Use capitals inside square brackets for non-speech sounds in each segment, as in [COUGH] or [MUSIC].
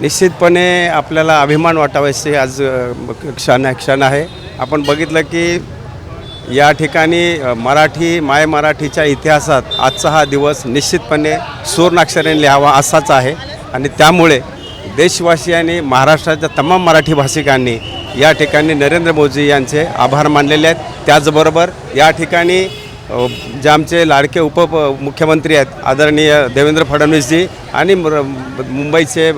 निश्चितपणे आपल्याला अभिमान वाटावायचे आज क्षण क्षण आहे. आपण बघितलं की या ठिकाणी मराठी माय मराठीच्या इतिहासात आजचा हा दिवस निश्चितपणे सुवर्णाक्षराने लिहावा असाच आहे. आणि त्यामुळे देशवासियांनी महाराष्ट्राच्या तमाम मराठी भाषिकांनी या ठिकाणी नरेंद्र मोदी यांचे आभार मानलेले आहेत. त्याचबरोबर या ठिकाणी जे आमचे लाडके उप मुख्यमंत्री आहेत आदरणीय देवेंद्र फडणवीसजी आणि मुंबईचे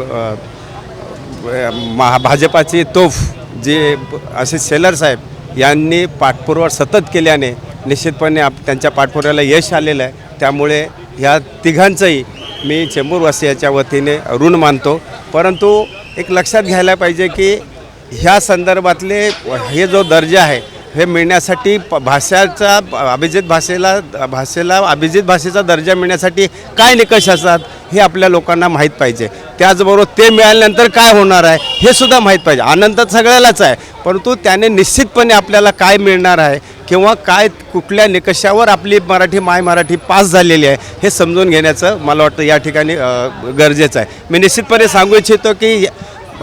महा भाजपाची तोफ जे असे सेलर साहेब यांनी पाठपुरावा सतत केल्याने निश्चितपणे आप त्यांच्या पाठपुराव्याला यश आलेलं आहे. त्यामुळे ह्या तिघांचंही मी चेंबूरवासियाच्या वतीने ऋण मानतो. परंतु एक लक्षात घ्यायला पाहिजे की ह्या संदर्भातले हे जो दर्जा आहे हे मिळण्यासाठी प भाषाचा अभिजित भाषेला भाषेला अभिजित भाषेचा दर्जा मिळण्यासाठी काय निकष असतात हे आपल्या लोकांना माहीत पाहिजे. त्याचबरोबर ते मिळाल्यानंतर काय होणार आहे हे सुद्धा माहीत पाहिजे. आनंद तर सगळ्यालाच आहे परंतु त्याने निश्चितपणे आपल्याला काय मिळणार आहे किंवा काय कुठल्या निकषावर आपली मराठी माय मराठी पास झालेली आहे हे समजून घेण्याचं मला वाटतं या ठिकाणी गरजेचं आहे. मी निश्चितपणे सांगू इच्छितो की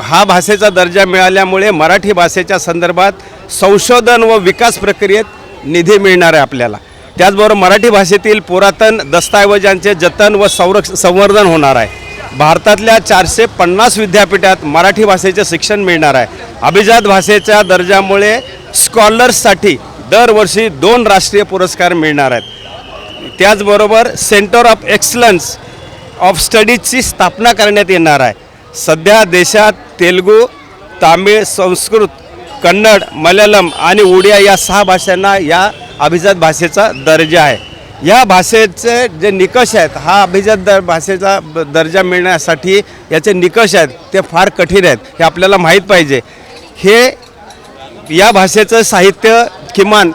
हा भाषेचा दर्जा मिळाल्यामुळे मराठी भाषेच्या संदर्भात संशोधन व विकास प्रक्रियेत निधी मिळणार आहे आपल्याला. त्याचबरोबर मराठी भाषेतील पुरातन दस्तऐवजांचे जतन व संरक्ष संवर्धन होणार आहे. भारतातल्या चारशे पन्नास विद्यापीठात मराठी भाषेचे शिक्षण मिळणार आहे. अभिजात भाषेच्या दर्जामुळे स्कॉलर्ससाठी दरवर्षी दोन राष्ट्रीय पुरस्कार मिळणार आहेत. त्याचबरोबर सेंटर ऑफ एक्सलन्स ऑफ स्टडीजची स्थापना करण्यात येणार आहे. सध्या देशात तेलगू तामिळ संस्कृत कन्नड मल्याळम आणि उडिया या सहा भाषांना या अभिजात भाषेचा दर्जा आहे. या भाषेचे जे निकष आहेत हा अभिजात दर भाषेचा दर्जा मिळण्यासाठी याचे निकष आहेत ते फार कठीण आहेत हे आपल्याला माहीत पाहिजे. हे या भाषेचं साहित्य किमान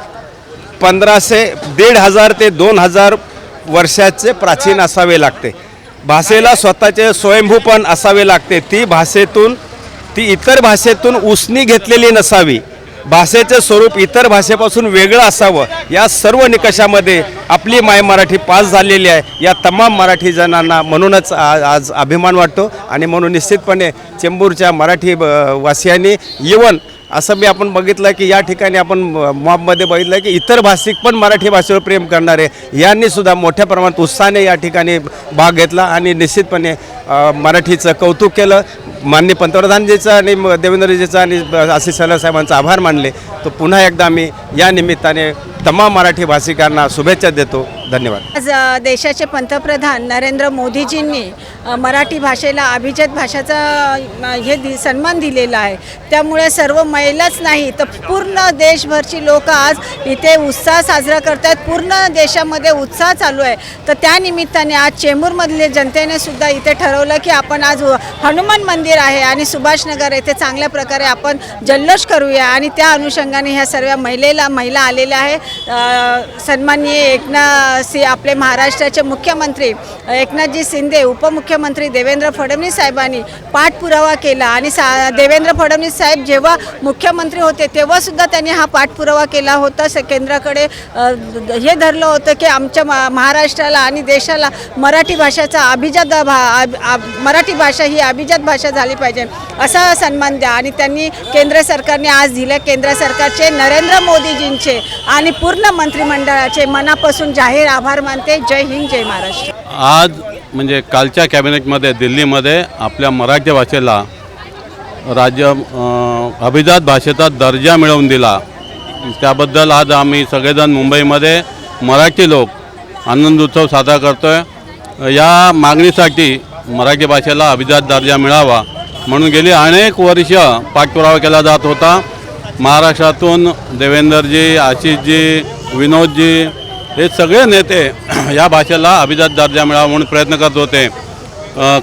पंधराशे दीड हजार ते दोन हजार वर्षाचे प्राचीन असावे लागते. भाषेला स्वतःचे स्वयंभूपण असावे लागते. ती भाषेतून ती इतर भाषेतून उसनी घेतलेली नसावी. भाषेचे स्वरूप इतर भाषेपासून वेगळं असावं. या सर्व निकषामध्ये आपली माय मराठी पास झालेली आहे. या तमाम मराठी जणांना म्हणूनच आज अभिमान वाटतो. आणि म्हणून निश्चितपणे चेंबूरच्या मराठी ब- वासियांनी येऊन असं मी आपण बघितलं की या ठिकाणी आपण मॉबमध्ये बघितलं की इतर भाषिक पण मराठी भाषेवर प्रेम करणारे यांनीसुद्धा मोठ्या प्रमाणात उत्साहाने या ठिकाणी भाग घेतला आणि निश्चितपणे मराठीचं कौतुक केलं. माननीय पंतप्रधानजीचं आणि देवेंद्रजीचा देवेंद्रजीचं आणि आशिष सलाह साहेबांचा आभार मानले. तर पुन्हा एकदा मी या निमित्ताने तमाम मराठी भाषिकांना शुभेच्छा देतो. धन्यवाद. आज देशाचे पंतप्रधान नरेंद्र मोदीजींनी मराठी भाषेला अभिजात भाषाचा हे दि सन्मान दिलेला आहे. त्यामुळे सर्व महिलाच नाही तर पूर्ण देशभरची लोक आज इथे उत्साह साजरा करतात पूर्ण देशामध्ये उत्साह चालू आहे. तर त्या निमित्ताने आज चेंबूरमधले जनतेने सुद्धा इथे ठरवलं की आपण आज हनुमान मंदिर आहे आणि सुभाषनगर येथे चांगल्या प्रकारे आपण जल्लोष करूया आणि त्या अनुषंगाने ह्या सर्व महिलेला महिला आलेल्या आहे. सन्माननीय एकनाथ सी आपले महाराष्ट्राचे मुख्यमंत्री एकनाथजी शिंदे उपमुख्यमंत्री देवेंद्र फडणवीस साहेबांनी पाठपुरावा केला आणि सा देवेंद्र फडणवीस साहेब जेव्हा मुख्यमंत्री होते तेव्हासुद्धा त्यांनी हा पाठपुरावा केला होता. स केंद्राकडे हे धरलं होतं की आमच्या महाराष्ट्राला आणि देशाला मराठी भाषेचा अभिजात भा मराठी भाषा ही अभिजात भाषा झाली पाहिजे. असा सन्मान द्या. आणि त्यांनी केंद्र सरकारने आज दिलं. केंद्र सरकारचे नरेंद्र मोदीजींचे आणि पूर्ण मंत्रिमंडळाचे मनापासून जाहीर आभार मानते. जय हिंद जय महाराष्ट्र. आज म्हणजे कालच्या कॅबिनेटमध्ये दिल्लीमध्ये आपल्या मराठी भाषेला राज्य अभिजात भाषेचा दर्जा मिळवून दिला. त्याबद्दल आज आम्ही सगळेजण मुंबईमध्ये मराठी लोक आनंद उत्सव साजरा करतो आहे या मागणीसाठी मराठी भाषेला अभिजात दर्जा मिळावा म्हणून गेली अनेक वर्ष पाठपुरावा केला जात होता. महाराष्ट्रातून देवेंद्रजी आशिषजी विनोदजी हे सगळे नेते [CLEARS THROAT] या भाषेला अभिजात दर्जा मिळावा म्हणून प्रयत्न करत होते.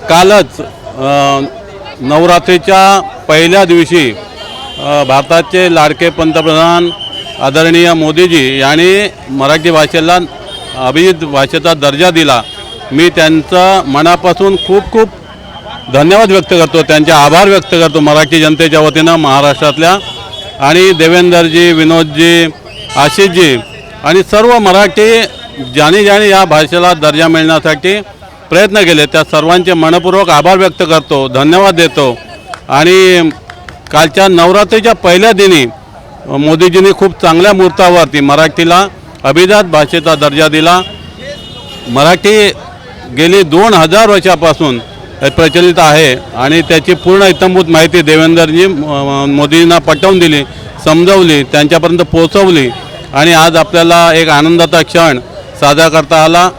कालच नवरात्रीच्या पहिल्या दिवशी भारताचे लाडके पंतप्रधान आदरणीय मोदीजी यांनी मराठी भाषेला अभिजित भाषेचा दर्जा दिला. मी त्यांचा मनापासून खूप खूप धन्यवाद व्यक्त करतो त्यांचे आभार व्यक्त करतो मराठी जनतेच्या वतीनं महाराष्ट्रातल्या. आणि देवेंदरजी विनोदजी आशिषजी आणि सर्व मराठी ज्याने ज्याने या भाषेला दर्जा मिळण्यासाठी प्रयत्न केले. त्या सर्वांचे मनपूर्वक आभार व्यक्त करतो धन्यवाद देतो. आणि कालच्या नवरात्रीच्या पहिल्या दिनी मोदीजींनी खूप चांगल्या मुहूर्तावरती मराठीला अभिजात भाषेचा दर्जा दिला. मराठी गेली दोन हजार वर्षापासून प्रचलित आहे आणि त्याची पूर्ण इतंभूत माहिती देवेंदरजी म- मोदींना पटवून दिली समजवली त्यांच्यापर्यंत पोचवली आणि आज आपल्याला एक आनंदाचा क्षण साजरा करता आला.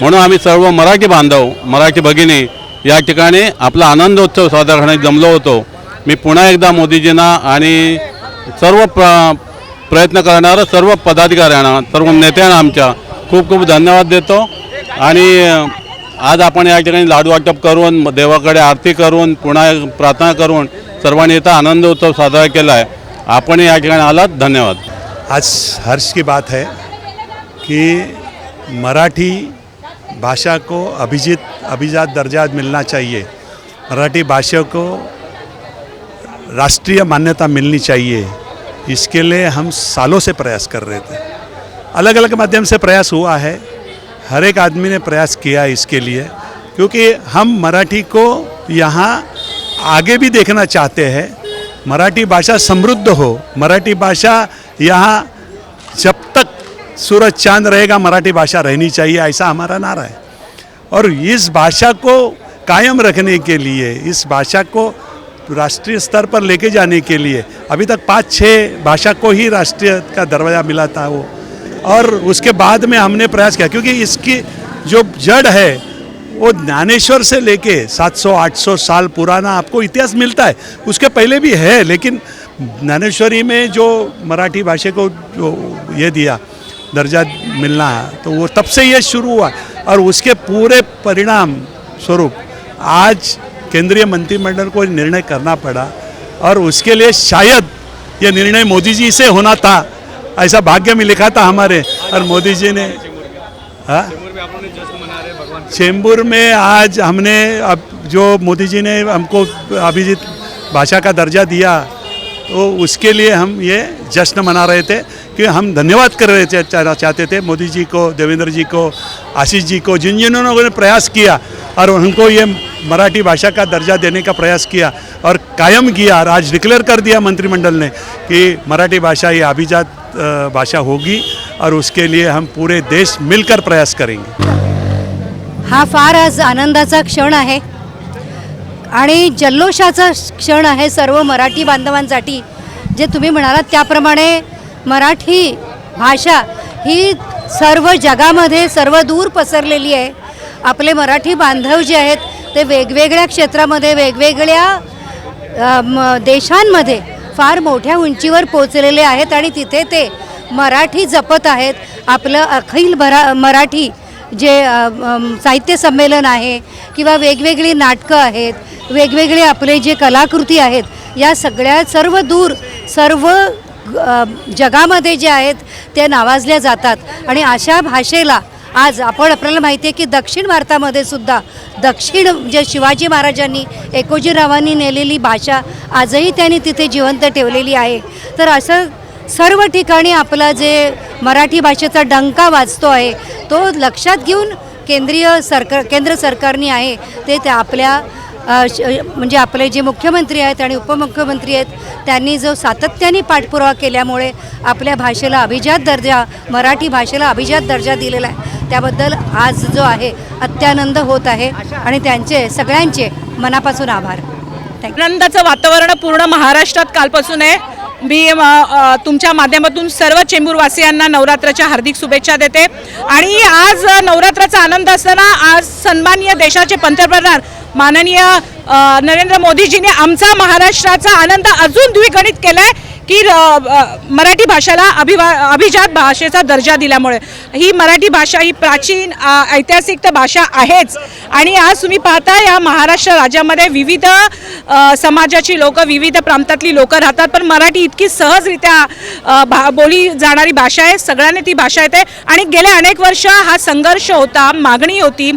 म्हणून आम्ही सर्व मराठी बांधव मराठी भगिनी या ठिकाणी आपला आनंदोत्सव साजरा करण्यास जमलो होतो. मी पुन्हा एकदा मोदीजींना आणि सर्व प्र प्रयत्न करणारं सर्व पदाधिकाऱ्यांना सर्व नेत्यांना आमच्या खूप खूप धन्यवाद देतो. आणि आज आपण या ठिकाणी लाडू वाटप करून देवाकडे आरती करून पुन्हा प्रार्थना करून सर्वांनी इथं आनंद उत्सव साजरा केला आहे. आपण या ठिकाणी आलात. धन्यवाद. आज हर्ष की बात है कि मराठी भाषा को अभिजित अभिजात दर्जा मिलना चाहिए। मराठी भाषा को राष्ट्रीय मान्यता मिलनी चाहिए। इसके लिए हम सालों से प्रयास कर रहे थे। अलग अलग माध्यम से प्रयास हुआ है। हर एक आदमी ने प्रयास किया इसके लिए, क्योंकि हम मराठी को यहाँ आगे भी देखना चाहते हैं। मराठी भाषा समृद्ध हो, मराठी भाषा यहाँ जब तक सूरज चाँद रहेगा, मराठी भाषा रहनी चाहिए, ऐसा हमारा नारा है। और इस भाषा को कायम रखने के लिए, इस भाषा को राष्ट्रीय स्तर पर लेके जाने के लिए, अभी तक पाँच छः भाषा को ही राष्ट्रीय का दरवाज़ा मिला था वो। और उसके बाद में हमने प्रयास किया, क्योंकि इसकी जो जड़ है, वो ज्ञानेश्वर से लेके 700-800 साल पुराना आपको इतिहास मिलता है। उसके पहले भी है, लेकिन ज्ञानेश्वरी में जो मराठी भाषा को जो ये दिया, दर्जा मिलना है तो वो तब से ये शुरू हुआ। और उसके पूरे परिणाम स्वरूप आज केंद्रीय मंत्रिमंडल को निर्णय करना पड़ा, और उसके लिए शायद ये निर्णय मोदी जी से होना था। ऐसा भाग्य में लिखा था हमारे और मोदी जी ने। हाँ? चेंबूर में आज हमने अब जो मोदी जी ने हमको अभिजीत भाषा का दर्जा दिया तो उसके लिए हम ये जश्न मना रहे थे कि हम धन्यवाद कर रहे थे चाहते थे मोदी जी को, देवेंद्र जी को, आशीष जी को, जिन जिन्होंने प्रयास किया और उनको ये मराठी भाषा का दर्जा देने का प्रयास किया और कायम किया, और आज डिक्लेयर कर दिया मंत्रिमंडल ने कि मराठी भाषा ये अभिजात भाषा होगी और उसके लिए हम पूरे देश मिलकर प्रयास करेंगे। हा फार आज आनंदाचा क्षण आहे आणि जल्लोषाचा क्षण आहे सर्व मराठी बांधवांसाठी. जे तुम्ही म्हणालात त्याप्रमाणे मराठी भाषा ही सर्व जगामध्ये सर्व दूर पसरलेली आहे. आपले मराठी बांधव जे आहेत ते वेगवेगळ्या क्षेत्रामध्ये वेगवेगळ्या म- देशांमध्ये फार मोठ्या उंचीवर पोचलेले आहेत आणि तिथे ते मराठी जपत आहेत. आपलं अखिल भरा मराठी जे साहित्य संमेलन आहे किंवा वेगवेगळी नाटकं आहेत वेगवेगळे आपले जे कलाकृती आहेत या सगळ्या सर्व दूर सर्व जगामध्ये जे आहेत ते नावाजल्या जातात. आणि अशा भाषेला आज आपण आपल्याला माहिती आहे की दक्षिण भारतामध्ये सुद्धा दक्षिण जे शिवाजी महाराजांनी एकोजीरावांनी नेलेली भाषा आजही त्यांनी तिथे जिवंत ठेवलेली आहे. तर असं सर्व ठिकाणी आपला जे मराठी भाषेचा डंका वाजतो आहे तो लक्षात घेऊन केंद्रीय सरकार केंद्र सरकारने आहे ते त्या आपल्या म्हणजे आपले जे मुख्यमंत्री आहेत आणि उपमुख्यमंत्री आहेत त्यांनी जो सातत्याने पाठपुरावा केल्यामुळे आपल्या भाषेला अभिजात दर्जा मराठी भाषेला अभिजात दर्जा दिलेला आहे. त्याबद्दल आज जो आहे अत्यानंद होत आहे आणि त्यांचे सगळ्यांचे मनापासून आभार. थँक्यू आनंदाचं वातावरण पूर्ण महाराष्ट्रात कालपासून आहे. मी तुमच्या माध्यमातून सर्व चेंबूरवासियांना नवरात्राच्या हार्दिक शुभेच्छा देते. आणि आज नवरात्राचा आनंद असताना आज सन्माननीय देशाचे पंतप्रधान माननीय नरेंद्र मोदीजीने आमचा महाराष्ट्राचा आनंद अजून द्विगणित केला आहे की मराठी भाषेला अभिवा अभिजात भाषेचा दर्जा दिल्यामुळे. ही मराठी भाषा ही प्राचीन ऐतिहासिक तर भाषा आहेच. आणि आज तुम्ही पाहता या महाराष्ट्र राज्यामध्ये विविध समाजाची लोक विविध प्रांतातली लोक राहतात. पण मराठी इतकी सहजरित्या भा बोली जाणारी भाषा आहे. सगळ्यांनी ती भाषा येते. आणि गेल्या अनेक वर्ष हा संघर्ष होता मागणी होती.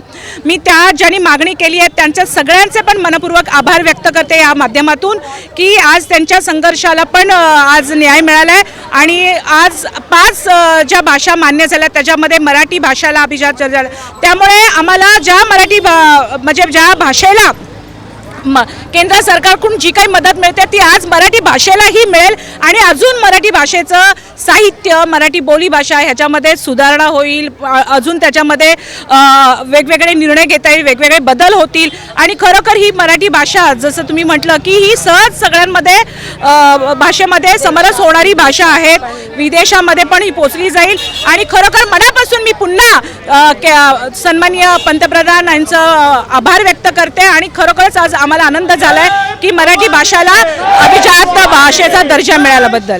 मी त्या ज्यांनी मागणी केली आहे त्यांच्या सगळ्यांचे पण मनपूर्वक आभार व्यक्त करते या माध्यमातून की आज त्यांच्या संघर्षाला पण आज न्याय मिळाला आहे आणि आज पाच ज्या भाषा मान्य झाल्या त्याच्यामध्ये मराठी भाषाला अभिजात झाला. त्यामुळे आम्हाला ज्या मराठी भा- म्हणजे ज्या भाषेला म केंद्र सरकारकडून जी काही मदत मिळते ती आज मराठी भाषेलाही मिळेल. आणि अजून मराठी भाषेचं साहित्य मराठी बोलीभाषा ह्याच्यामध्ये सुधारणा होईल. अजून त्याच्यामध्ये वेगवेगळे निर्णय घेता येईल वेगवेगळे बदल होतील. आणि खरोखर ही मराठी भाषा जसं तुम्ही म्हटलं की ही सहज सगळ्यांमध्ये भाषेमध्ये समरस होणारी भाषा आहे. विदेशामध्ये पण ही पोचली जाईल. आणि खरोखर मनापासून मी पुन्हा के- सन्माननीय पंतप्रधान यांचं आभार व्यक्त करते. आणि खरोखरच आज आम्हाला आनंद झालाय की मराठी भाषाला अभिजात भाषेचा दर्जा मिळाल्याबद्दल.